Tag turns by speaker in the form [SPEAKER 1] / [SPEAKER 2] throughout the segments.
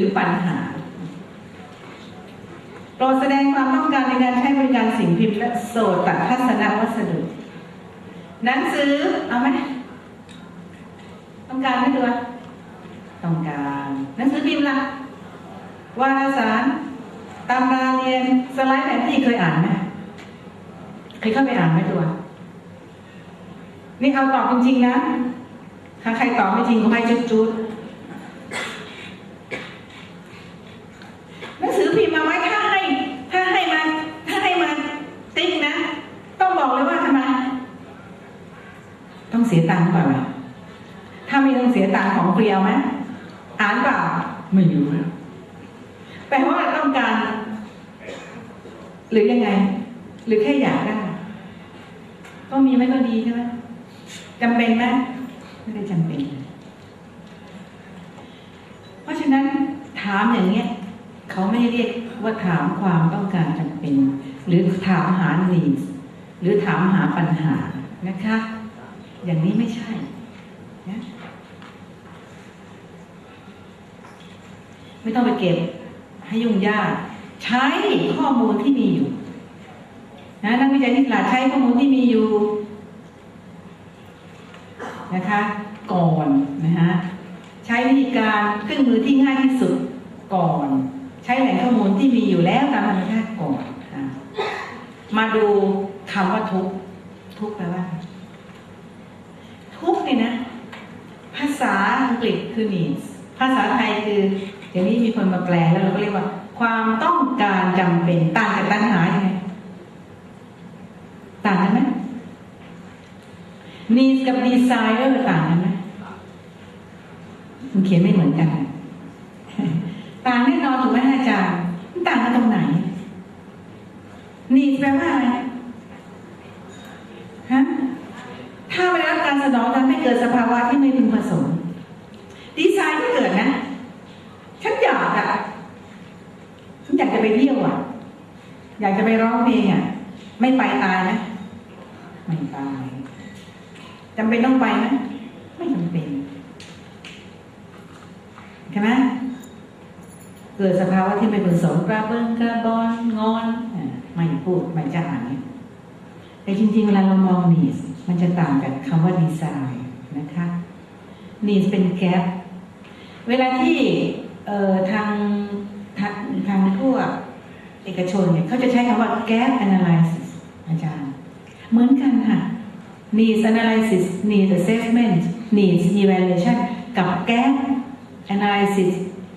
[SPEAKER 1] รือปัญหาโปรดแสดงความต้องการในการใช้บริการสิ่งพิมพ์และโสตทัศนวัสดุ หนังสือ เอาไหมต้องการไหมตัวต้องการ หนังสือพิมพ์ละวารสาร ตำราเรียน สไลด์แผนที่เคยอ่านไหมเคยเข้าไปอ่านไหมตัว นี่เอาตอบจริงๆนะ ถ้าใครตอบไม่จริงก็ให้จุดๆหนังสือพิมพ์มาไว้ถ้าให้ ถ้าให้มาถ้าให้มาติ๊กนะ ต้องบอกเลยว่าทำไม ต้อง เสียตังค์เปล่าล่ะถ้าไม่ต้องเสียตังค์ของฟรีเอาไหมอ่านเปล่าไม่รู้แปลว่าต้องการ หรือยังไง หรือแค่อยากได้ก็มีไม่ก็ดีใช่ไหมจำเป็นไหมไม่ได้จำเป็น เพราะฉะนั้นถามอย่างเงี้ยเขาไม่เรียกว่าถามความต้องการจำเป็น หรือถามหา needs หรือถามหาปัญหานะคะ อย่างนี้ไม่ใช่นะไม่ต้องไปเก็บให้ยุ่งยาก ใช้ข้อมูลที่มีอยู่นะนักวิจัยที่ฉลาดใช้ข้อมูลที่มีอยู่นะคะ ก่อนนะฮะใช้วิธีการเครื่องมือที่ง่ายที่สุดก่อน ใช้แหล่งข้อมูลที่มีอยู่แล้วตามธรรมชาติก่อนอะมาดูคำว่าทุกทุกแปลว่าอะไรทุกข์เนี่ยนะ ภาษาอัง กฤษคือ needs ภาษาไทยคือ เดี๋ยวนี้มีคนมาแปลแล้วเราก็เรียกว่า ความต้องการจำเป็นต่างจากตัณหายังไงต่างกันไหม needs กับ desire ต่างกันไหมมันเขียนไม่เหมือนกัน ต่างแน่นอนถูกไหมอาจารย์ มันต่างกันตรงไหน needs แปลว่าอะไร ฮะ ถ้าไม่ได้รับการสนองทำให้เกิดสภาวะที่ไม่พึงประสงค์ดีไซน์ก็เกิดนะ ฉันอยากอะฉันอยากจะไปเที่ยวอะอยากจะไปร้องเพลงอะ ไม่ไปตายไหมไม่ตายจำเป็นต้องไปไหมไม่จำเป็นใช่ไหมเกิดสภาวะที่ไม่พึงประสงกระเบื้องกระบอนงอนไม่พูดไม่จะอ่านเนี่ยแต่จริง ๆ เวลาเรามอง needs มันจะต่างกับคำว่า design นะคะ needs เป็น gap เวลาที่เอ่อทางทางทางพวกเอกชนเนี่ยเขาจะใช้คำว่า gap analysis อาจารย์ เหมือนกันค่ะ needs analysis needs assessment needs evaluation กับ gap analysis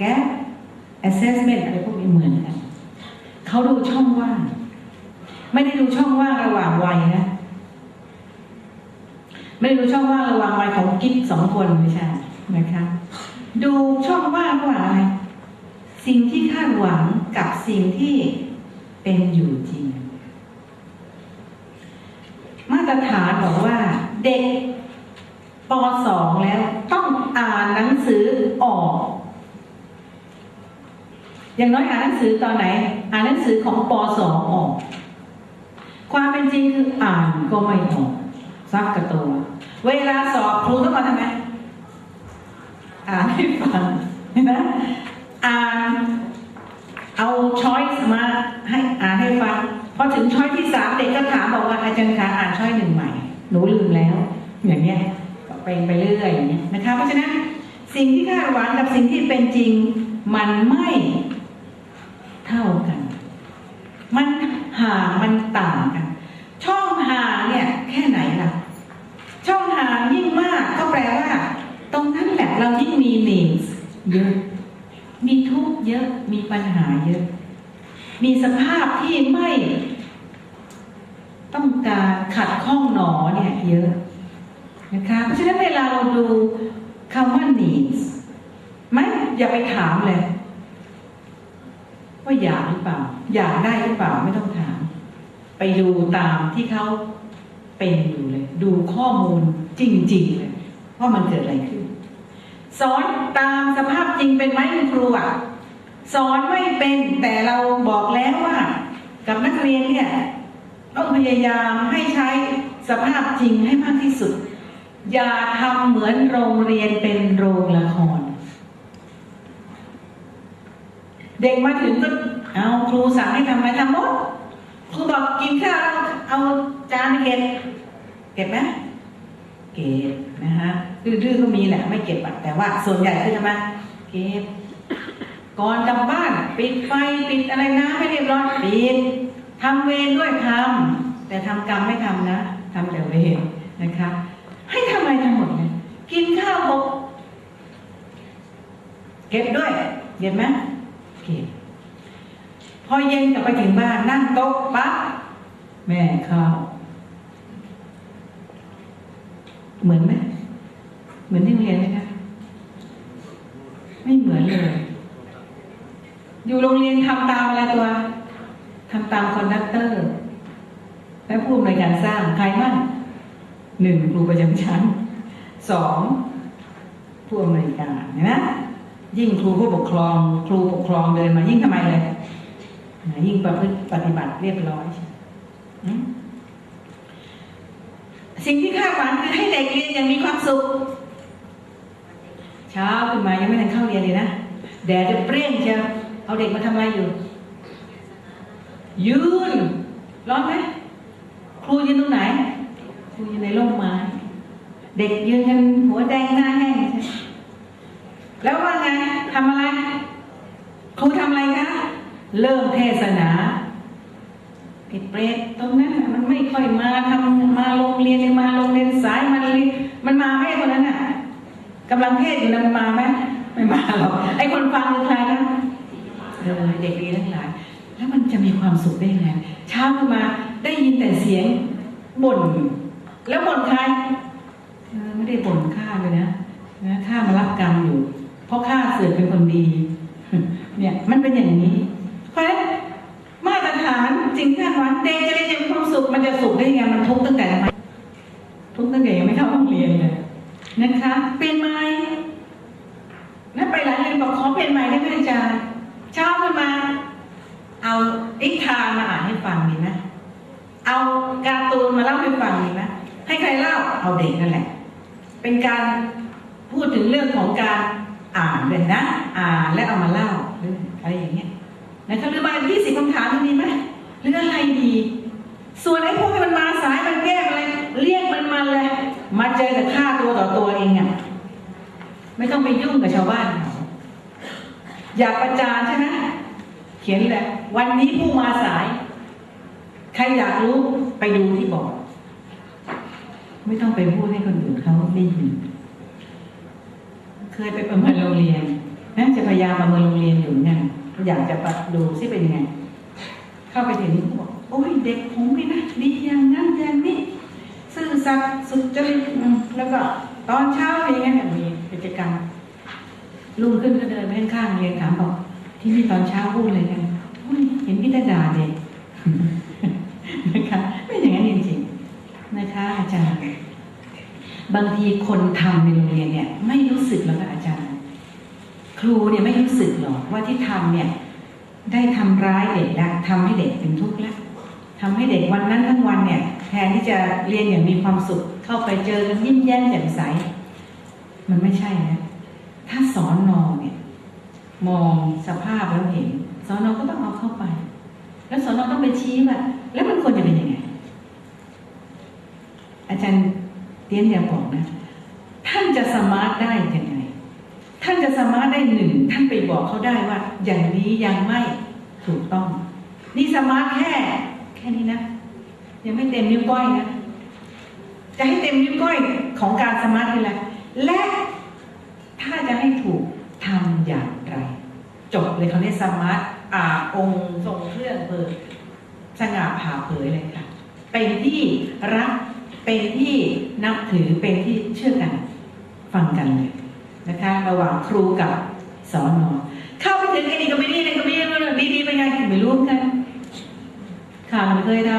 [SPEAKER 1] gap assessment อะไรพวกนี้เหมือนกันเขาดูช่องว่าง ไม่ได้ดูช่องว่างระหว่างวัยนะ ไม่ได้ดูช่องว่างระหว่างวัยของกิ๊กสองคนไม่ใช่นะคะดูช่องว่างระหว่างอะไรสิ่งที่คาดหวังกับสิ่งที่เป็นอยู่จริง ตรฐานบอกว่า เด็กป .2 แล้วต้องอ่านหนังสือออก อย่างน้อยอ่านหนังสือตอนไหน อ่านหนังสือของป .2 ออก ความเป็นจริงคืออ่านก็ไม่ออกซักกระตัวเวลาสอบครูต้องมาทำไมอ่านให้ฟังเห็นไหมอ่านเอาช้อยส์มาให้อ่านให้ฟัง พอ ถึงช้อยที่สามเด็กก็ถามบอกว่าอาจารย์คะอ่านช้อยหนึ่งใหม่ หนูลืมแล้ว อย่างเงี้ยก็ไปไปเรื่อยอย่างเงี้ยนะคะ เพราะฉะนั้นสิ่งที่คาดหวังกับสิ่งที่เป็นจริงมันไม่เท่ากัน มันห่างมันต่างกัน ช่องห่างเนี่ยแค่ไหนล่ะ ช่องห่างยิ่งมากก็แปลว่า ตรงนั้นแหละเรายิ่งมี needs เยอะ มีทุกข์เยอะ มีปัญหาเยอะ มีสภาพที่ไม่ ต้องการขัดข้องหนอเนี่ยเยอะนะคะเพราะฉะนั้นเวลาเราดูคำว่า needs ไม่อย่าไปถามเลย ว่าอยากหรือเปล่า อยากได้หรือเปล่าไม่ต้องถาม ไปดูตามที่เขาเป็นอยู่เลย ดูข้อมูลจริง ๆ เลยว่ามันเกิดอะไรขึ้น สอนตามสภาพจริงเป็นไหมคุณครูอะสอนไม่เป็นแต่เราบอกแล้วว่า กับนักเรียนเนี่ย ต้องพยายามให้ใช้สภาพจริงให้มากที่สุด อย่าทำเหมือนโรงเรียนเป็นโรงละคร เด็กมาถึงก็เอาครูสั่งให้ทำอะไรทำหมดครูบอกกินข้าวแล้วเอาจานไปเก็บเก็บไหมเก็บนะฮะดื้อๆก็มีแหละไม่เก็บแต่ว่า ส่วนใหญ่คือทำไมเก็บก่อนกลับบ้าน ปิดไฟปิดอะไรนะไม่เรียบร้อยปิด ทำเวรด้วยทำแต่ทำกรรมไม่ทำนะทำแต่เวรนะคะ ให้ทำอะไรทั้งหมดเลยกินข้าวหกเก็บด้วยเก็บไหมเก็บพอเย็นกลับไปถึงบ้านนั่งโต๊ะปั๊บแม่ข้าวเหมือนไหมเหมือนที่เรียนไหมคะไม่เหมือนเลย อยู่โรงเรียนทำตามอะไรตัว ตามคอนดักเตอร์ และผู้อำนวยการสร้างใครบ้างหนึ่งครูประจำชั้นสองผู้อำนวยการเห็นไหมยิ่งครูผู้ปกครอง ครูปกครองเดินมายิ่งทำไมเลยยิ่งประพฤติปฏิบัติเรียบร้อย สิ่งที่คาดหวังคือให้เด็กเรียนอย่างมีความสุข เช้าขึ้นมายังไม่ทันเข้าเรียนเลยนะแดดจะเปรี้ยงเชียวเอาเด็กมาทำอะไรอยู่ ยืนร้อนไหมครูยืนตรงไหน ครูยืนในร่มไม้ เด็กยืนกันหัวแดงหน้าแห้งแล้วว่าไงทำอะไร ครูทำอะไรคะเริ่มเทศนาเปรตตรงนั้นมันไม่ค่อยมาทำมาโรงเรียนเลยมาโรงเรียนสายมันเรียนมันมาไหมคนนั้นน่ะกำลังเทศอยู่นะมันมาไหมไม่มาหรอกไอ้คนฟังคือใครนะเด็กดีทั้งหลาย แล้วมันจะมีความสุขได้ไงเช้าขึ้นมาได้ยินแต่เสียงบ่น แล้วบ่นใครเออไม่ได้บ่นข้าเลยนะนะข้ามารับกรรมอยู่ เพราะข้าเสือกเป็นคนดี เนี่ยมันเป็นอย่างนี้ เพราะฉะนั้นมาตรฐานจริงที่วันเด็กจะได้ยังความสุขมันจะสุขได้ยังไงมันทุกข์ตั้งแต่ทำไมทุกข์ตั้งแต่ยังไม่เข้าโรงเรียนเลยนะคะเปลี่ยนไหมนั่นไปหลายเรียนบอกขอเปลี่ยนใหม่ได้ไหมอาจารย์เช้าขึ้นมา อิทานมาอ่านให้ฟังดีไหมเอาการ์ตูนมาเล่าให้ฟังดีไหมให้ใครเล่าเอาเด็กนั่นแหละ เป็นการพูดถึงเรื่องของการอ่านเลยนะ อ่านและเอามาเล่าหรืออะไรอย่างเงี้ยนะคะหรือมายี่สิบคำถามมีไหมหรืออะไรดี ส่วนไอ้พวกที่มันมาสายมันแก้อะไรเรียกมันมาเลย มาเจอกับค่าตัวต่อตัวเองอะไม่ต้องไปยุ่งกับชาวบ้านเขาอยากประจานใช่ไหม ขียนเลยวันนี้ผู้มาสาย ใครอยากรู้ไปดูที่บอร์ดไม่ต้องไปพูดให้คนอื่นเขาได้ยินเคยไปประเมินโรงเรียนนะจะพยายามประเมินโรงเรียนอยู่เหมือนกันอยากจะไปดูซิเป็นยังไง เข้าไปถึงเขาบอกโอ้ยเด็กผมนี่นะดีอย่างนั้นอย่างนี้ซื่อสัตย์สุจริตแล้วก็ตอนเช้าเป็นยังไงแบบมีกิจกรรมลุงขึ้นก็เดินไปข้างเรียนถามบอก ที่นี่ตอนเช้าพูดเลยกันอุ๊ยเห็นพี่ตาดาเด็กนะคะไม่อย่างนั้นจริงๆนะคะ อาจารย์ บางทีคนทำในโรงเรียนเนี่ย ไม่รู้สึกหรอกอาจารย์ ครูเนี่ยไม่รู้สึกหรอกว่าที่ทำเนี่ย ได้ทำร้ายเด็กแล้วทำให้เด็กเป็นทุกข์แล้วทำให้เด็กวันนั้นทั้งวันเนี่ย แทนที่จะเรียนอย่างมีความสุข เข้าไปเจอกันยิ้มแย้มแจ่มใส มันไม่ใช่นะ ถ้าสอนนอเนี่ย มองสภาพแล้วเห็นสอนอก็ต้องเอาเข้าไป แล้วสอนอต้องไปชี้ว่าแล้วมันควรจะเป็นยังไง อาจารย์เตี้ยนอยากบอกนะ ท่านจะสมาร์ทได้ยังไง ท่านจะสมาร์ทได้หนึ่งท่านไปบอกเขาได้ว่า อย่างนี้ยังไม่ถูกต้อง นี่สมาร์ทแค่ แค่นี้นะยังไม่เต็มนิ้วก้อยนะจะให้เต็มนิ้วก้อยของการสมาร์ทคืออะไรและถ้าจะให้ถูกทำอย่างไร จบเลยเขาเรียสมาร์ทอ่าองค์ทรงเครื่องเปิดสง่าผ่าเผยเลยค่ะ เป็นที่รักเป็นที่นับถือเป็นที่เชื่อกันฟังกันเลยนะคะระหว่างครูกับสอนอเข้าไปถึงไอ้นี่ก็ไม่ดีเลยก็ไม่ดีดีดีเป็นไงไม่รู้เหมือนกันข่าวมันเคยท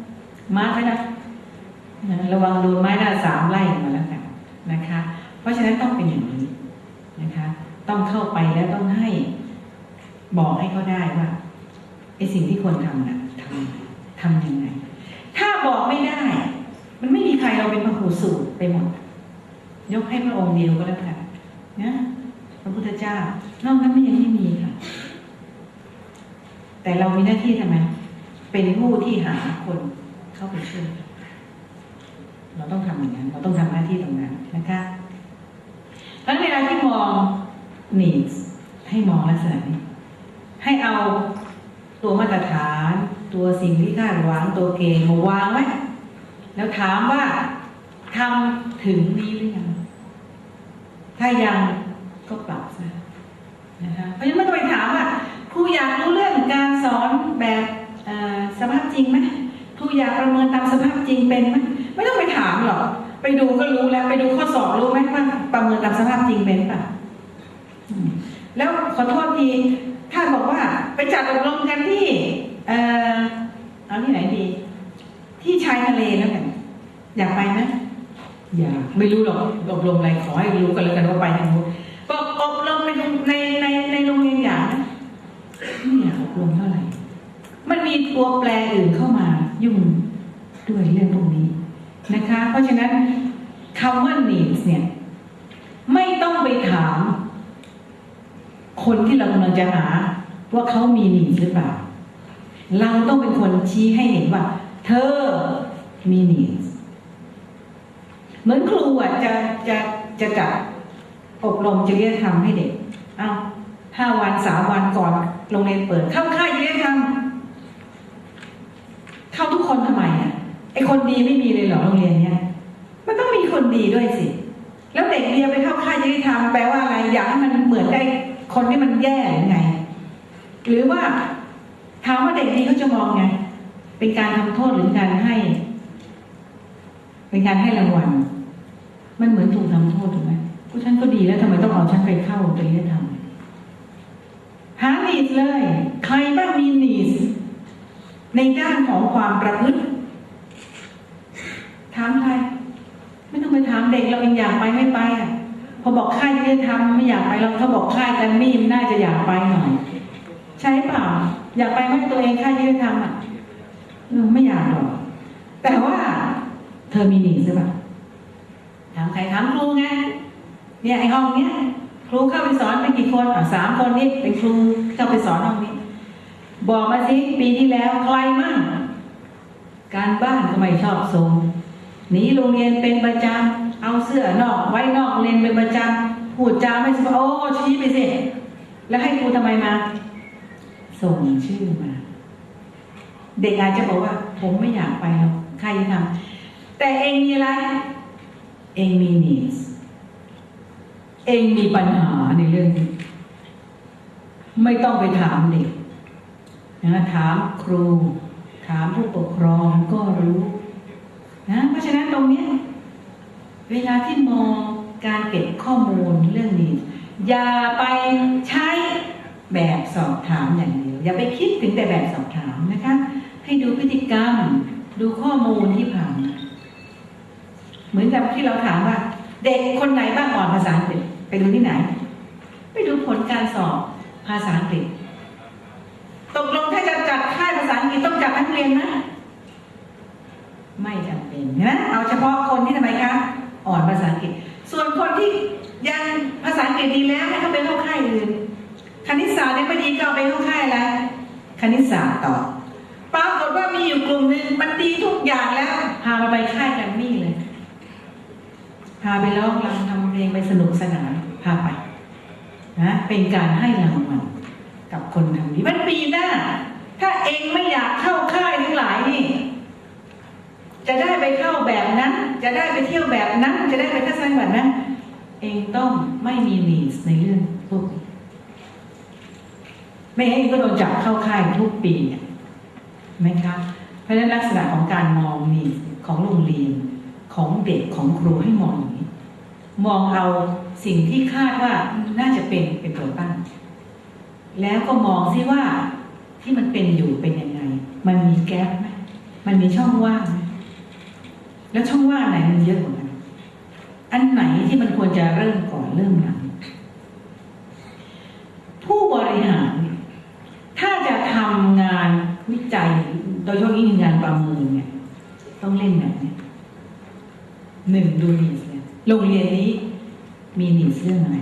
[SPEAKER 1] ำมาไว้นะนะระวังโดนไม้หน้าสามไล่มาแล้วกันนะคะ เพราะฉะนั้นต้องเป็นอย่างนี้นะคะ ต้องเข้าไปแล้วต้องให้ บอกให้เขาได้ว่าไอ้สิ่งที่ควรทำน่ะทำทำยังไง ถ้าบอกไม่ได้ มันไม่มีใครเราเป็นพระหูสูตรไปหมด ยกให้พระองค์เดียวก็แล้วกันนะพระพุทธเจ้านอกนั้นไม่ยังไม่มีค่ะ แต่เรามีหน้าที่ทำไมเป็นผู้ที่หาคนเข้าไปช่วยเราต้องทำอย่างนั้น เราต้องทำหน้าที่ตรงนั้นนะคะเพราะฉะนั้นเวลาที่มอง needs ให้มองลักษณะนี้ ให้เอาตัวมาตรฐาน ตัวสิ่งที่คาดหวังตัวเกณฑ์มาวางไว้แล้วถามว่าทำถึงนี้หรือยัง ถ้ายังก็ปรับซะนะคะเพราะฉะนั้นไม่ต้องไปถามว่าครูอยากรู้เรื่องการสอนแบบสภาพจริงไหมครูอยากประเมินตามสภาพจริงเป็นไหมไม่ต้องไปถามหรอกไปดูก็รู้แล้ว ไปดูข้อสอบรู้ไหมว่าประเมินตามสภาพจริงเป็นป่ะ แล้วขอโทษทีถ้าบอกว่าไปจัดอบรมกันที่ เออเอาที่ไหนดี ที่ชายทะเลแล้วกันอยากไปไหมอยากไม่รู้หรอกอบรมอะไรขอให้รู้กันแล้วกันว่าไปทางนู้นก็อบรมในในในในโรงเรียนอยากไหมไม่อยากอบรมเท่าไหร่ มันมีตัวแปรอื่นเข้ามายุ่งด้วยเรื่องพวกนี้นะคะ เพราะฉะนั้นคำว่า needs เนี่ย ไม่ต้องไปถาม คนที่เรากำลังจะหาว่าเขามี needs หรือเปล่า เราต้องเป็นคนชี้ให้เห็นว่า เธอมี needs เหมือนครูอะจะจะจะจัดอบรมจริยธรรมให้เด็กเอาห้าวันสามวันก่อนโรงเรียนเปิดเข้าค่ายจริยธรรมเข้าทุกคนทำไมอะไอคนดีไม่มีเลยเหรอโรงเรียนเนี้ยมันต้องมีคนดีด้วยสิ แล้วเด็กเรียนไปเข้าค่ายจริธรรมแปลว่าอะไรอยากให้มันเหมือนได้คนที่มันแย่หรือไง หรือว่าถามว่าเด็กดีเขาจะมองไง เป็นการทำโทษหรือการให้ เป็นการให้รางวัลมันเหมือนถูกทำโทษถูกไหมก็ฉันก็ดีแล้วทำไมต้องเอาฉันไปเข้าจริยธรรมหา needs เลย ใครบ้างมี needs ในด้านของความประพฤติถามใคร ไม่ต้องไปถามเด็กเราเองอยากไปไม่ไปอะพอบอกค่ายจริยธรรมไม่อยากไปเราถ้าบอกค่ายกันมี่มันน่าจะอยากไปหน่อย ใช่เปล่า อยากไปไหมตัวเองค่ายจริยธรรมอะไม่อยากหรอกแต่ว่า เธอมีหนีใช่ปะถามใครถามครูไงเนี่ยไอห้องเนี้ยครูเข้าไปสอนไปกี่คนสามคนนี่เป็นครูเข้าไปสอนห้องนี้ บอกมาสิปีที่แล้วใครมั่งการบ้านก็ไม่ชอบส่ง หนีโรงเรียนเป็นประจำเอาเสื้อนอก ไว้นอกเรียนเป็นประจำพูดจาไม่สุภาพโอ้ชี้ไปสิแล้วให้ครูทำไมมา ส่งชื่อมา เด็กอาจจะบอกว่า ผมไม่อยากไปหรอกใครทำแต่เองมีอะไร เองมี needs เองมีปัญหาในเรื่องนี้ไม่ต้องไปถามเด็กนะถามครู ถามผู้ปกครองก็รู้ นะเพราะฉะนั้นตรงนี้เวลาที่มองการเก็บข้อมูลเรื่องนี้ อย่าไปใช้แบบสอบถามอย่างเดียว อย่าไปคิดถึงแต่แบบสอบถามนะคะ ให้ดูพฤติกรรม ดูข้อมูลที่ผ่านมาเหมือนกับที่เราถามว่า เด็กคนไหนบ้างอ่อนภาษาอังกฤษไปดูที่ไหน ไปดูผลการสอบภาษาอังกฤษ ตกลงถ้าจะจัดค่ายภาษาอังกฤษต้องจัดนักเรียนไหม ไม่จำเป็นนะเอาเฉพาะคนที่ทำไมคะอ่อนภาษาอังกฤษ ส่วนคนที่ยังภาษาอังกฤษดีแล้วให้เขาไปเข้าค่ายอื่นคณิตศาสตร์เนี่ยไม่ดีก็เอาไปเข้าค่ายอะไรคณิตศาสตร์ต่อปรากฏว่ามีอยู่กลุ่มหนึ่งมันดีทุกอย่างแล้วพามาไปค่ายกรมมี่เลยพาไปร้องรำทำเพลงไปสนุกสนานพาไปนะเป็นการให้รางวัลกับคนทำดีมันปีหน้า ถ้าเองไม่อยากเข้าค่ายหลายนี่จะได้ไป เข้าแบบนั้น จะได้ไปเที่ยวแบบนั้น จะได้ไปทัศนแบบนั้น เองต้องไม่มี needs ในเรื่องพวกนี้ไม่งั้นก็โดนจับเข้าค่ายทุกปีเนี่ยไหมคะเพราะฉะนั้นลักษณะของการมอง needs ของโรงเรียนของเด็กของครูให้มองอย่างนี้ มองเอาสิ่งที่คาดว่าน่าจะเป็นเป็นตัวตั้ง แล้วก็มองซิว่าที่มันเป็นอยู่เป็นยังไง มันมีแก๊ปไหมมันมีช่องว่างไหม แล้วช่องว่างไหนมันเยอะกว่ากันอันไหนที่มันควรจะเริ่มก่อนเริ่มหลังผู้บริหาร ถ้าจะทำงานวิจัย โดยเฉพาะยิ่งงานประเมินเนี่ย ต้องเล่นแบบนี้หนึ่งดูนีสเนี่ยโรงเรียนนี้มีนีสเรื่องอะไร